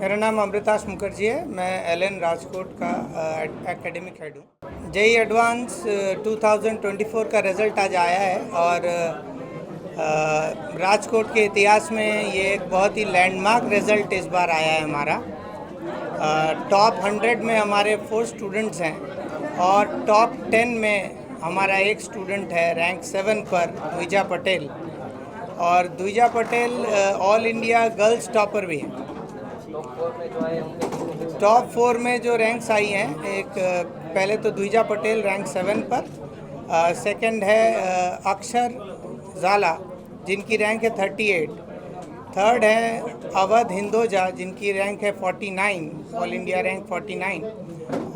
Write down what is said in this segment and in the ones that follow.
मेरा नाम अमृताश मुखर्जी है। मैं एल एन राजकोट का एकेडमिक हेड हूँ। जेई एडवांस 2024 का रिज़ल्ट आज आया है और राजकोट के इतिहास में ये एक बहुत ही लैंडमार्क रिज़ल्ट इस बार आया है हमारा। टॉप हंड्रेड में हमारे फोर स्टूडेंट्स हैं और टॉप टेन में हमारा एक स्टूडेंट है रैंक सेवन पर, द्विजा पटेल। और Dwija Patel all India girls topper भी है। टॉप फोर में जो रैंक्स आई हैं, एक पहले तो द्विजा पटेल रैंक सेवन पर सेकंड है अक्षर ज़ाला, जिनकी रैंक है थर्टी एट थर्ड है अवध हिंदोजा, जिनकी रैंक है forty nine all India rank forty nine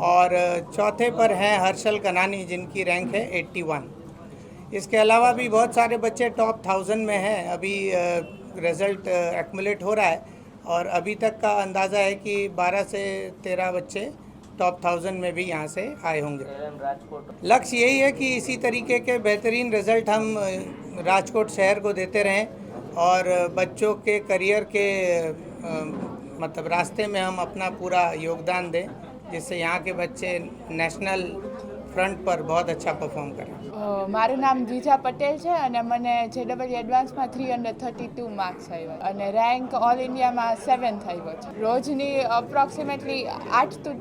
और चौथे पर हैं हर्षल कनानी, जिनकी रैंक है एट्टी वन इसके अलावा भी बहुत सारे बच्चे टॉप थाउज़ेंड में हैं, अभी रिज़ल्ट एक्मुलेट हो रहा है. और अभी तक का अंदाज़ा है कि 12 से 13 बच्चे टॉप थाउज़ेंड में भी यहाँ से आए होंगे। लक्ष्य यही है कि इसी तरीके के बेहतरीन रिज़ल्ट हम राजकोट शहर को देते रहें और बच्चों के करियर के मतलब रास्ते में हम अपना पूरा योगदान दें, जिससे यहाँ के बच्चे नेशनल ફ્રન્ટ પર બહુ અચ્છા પરફોર્મ કરે મારું નામ દ્વિજા પટેલ છે અને મને જેડબલ્યુ એડવાન્સમાં three hundred thirty two marks આવ્યો. અને રેન્ક ઓલ ઇન્ડિયામાં સેવન્થ આવ્યો છે. રોજની અપ્રોક્સિમેટલી આઠ to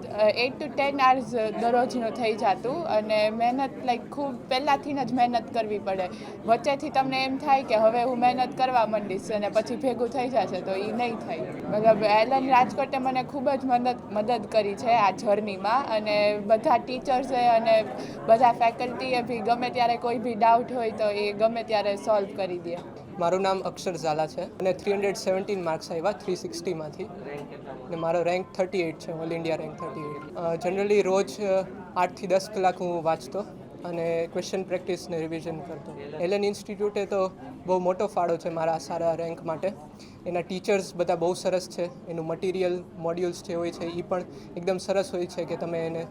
eight to ten hours દરરોજનું થઈ જતું અને મહેનત લાઈક ખૂબ પહેલાંથી જ મહેનત કરવી પડે. વચ્ચેથી તમને એમ થાય કે હવે હું મહેનત કરવા માંડીશ અને પછી ભેગું થઈ જશે તો એ નહીં થાય. મતલબ એલન રાજકોટે મને ખૂબ જ મદદ મદદ કરી છે આ જર્નીમાં અને બધા ટીચર્સે અને બધા ફેકલ્ટીએ બી ગમે ત્યારે કોઈ બી ડાઉટ હોય તો એ ગમે ત્યારે સોલ્વ કરી દે. મારું નામ અક્ષર ઝાલા છે અને થ્રી હંડ્રેડ સેવન્ટીન માર્ક્સ આવ્યા થ્રી સિક્સટીમાંથી અને મારો રેન્ક થર્ટી એઇટ છે all India rank thirty eight generally રોજ આઠથી દસ કલાક હું વાંચતો અને ક્વેશ્ચન પ્રેક્ટિસ ને રિવિઝન કરતો. એલએન ઇન્સ્ટિટ્યૂટે તો બહુ મોટો ફાળો છે મારા સારા રેન્ક માટે. એના ટીચર્સ બધા બહુ સરસ છે. એનું મટીરિયલ મોડ્યુલ્સ જે હોય છે એ પણ એકદમ સરસ હોય છે કે તમે એને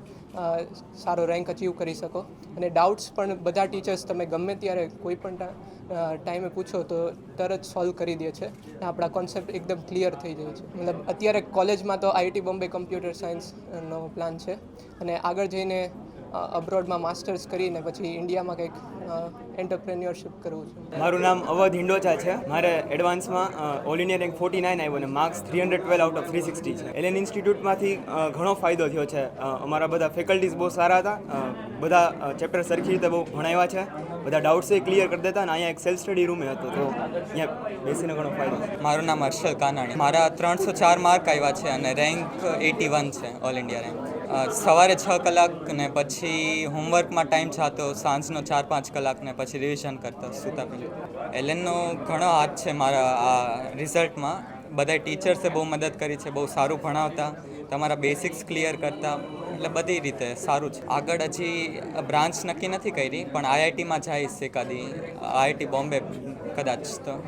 સારો રેન્ક અચીવ કરી શકો. અને ડાઉટ્સ પણ બધા ટીચર્સ તમે ગમે ત્યારે કોઈ પણ ટાઈમે પૂછો તો તરત સોલ્વ કરી દે છે. અને આપણા કોન્સેપ્ટ એકદમ ક્લિયર થઈ જાય છે. મતલબ અત્યારે કોલેજમાં તો આઈઆઈટી બોમ્બે કમ્પ્યુટર સાયન્સનો પ્લાન છે. અને આગળ જઈને અબ્રોડમાં માસ્ટર્સ કરીને પછી ઇન્ડિયામાં કંઈક એન્ટરપ્રેન્યોરશિપ કરવું છે. મારું નામ અવધ હિંડોચા છે. મારે એડવાન્સમાં all India rank forty nine આવ્યો અને marks three hundred twelve out of three sixty છે. એલએન ઇન્સ્ટિટ્યૂટમાંથી ઘણો ફાયદો થયો છે. અમારા બધા ફેકલ્ટીઝ બહુ સારા હતા. બધા ચેપ્ટર સરખી રીતે બહુ ભણાવ્યા છે. બધા ડાઉટ્સ એ ક્લિયર કરી દેતા અને અહીંયા એક સેલ્ફ સ્ટડી રૂમે હતો. તો અહીંયા બેસીને ઘણો ફાયદો મારું નામ હર્ષલ કાનાણી. મારા ત્રણસો ચાર માર્ક આવ્યા છે અને રેન્ક એટી વન છે ઓલ ઇન્ડિયા રેન્ક સવારે છ કલાક ને પછી હોમવર્કમાં ટાઈમ છાતો, સાંજનો ચાર પાંચ કલાક ને પછી રિવિઝન કરતા સૂતા પહેલાં. એલેનનો ઘણો હાથ છે મારા આ રિઝલ્ટમાં. બધા ટીચર્સે બહુ મદદ કરી છે, બહુ સારું ભણાવતા, તમારા બેસિક્સ ક્લિયર કરતા, એટલે બધી રીતે સારું છે. આગળ હજી બ્રાન્ચ નક્કી નથી કરી, પણ આઈઆઈટીમાં જઈશ એકાદી. આઈઆઈટી બોમ્બે કદાચ તો.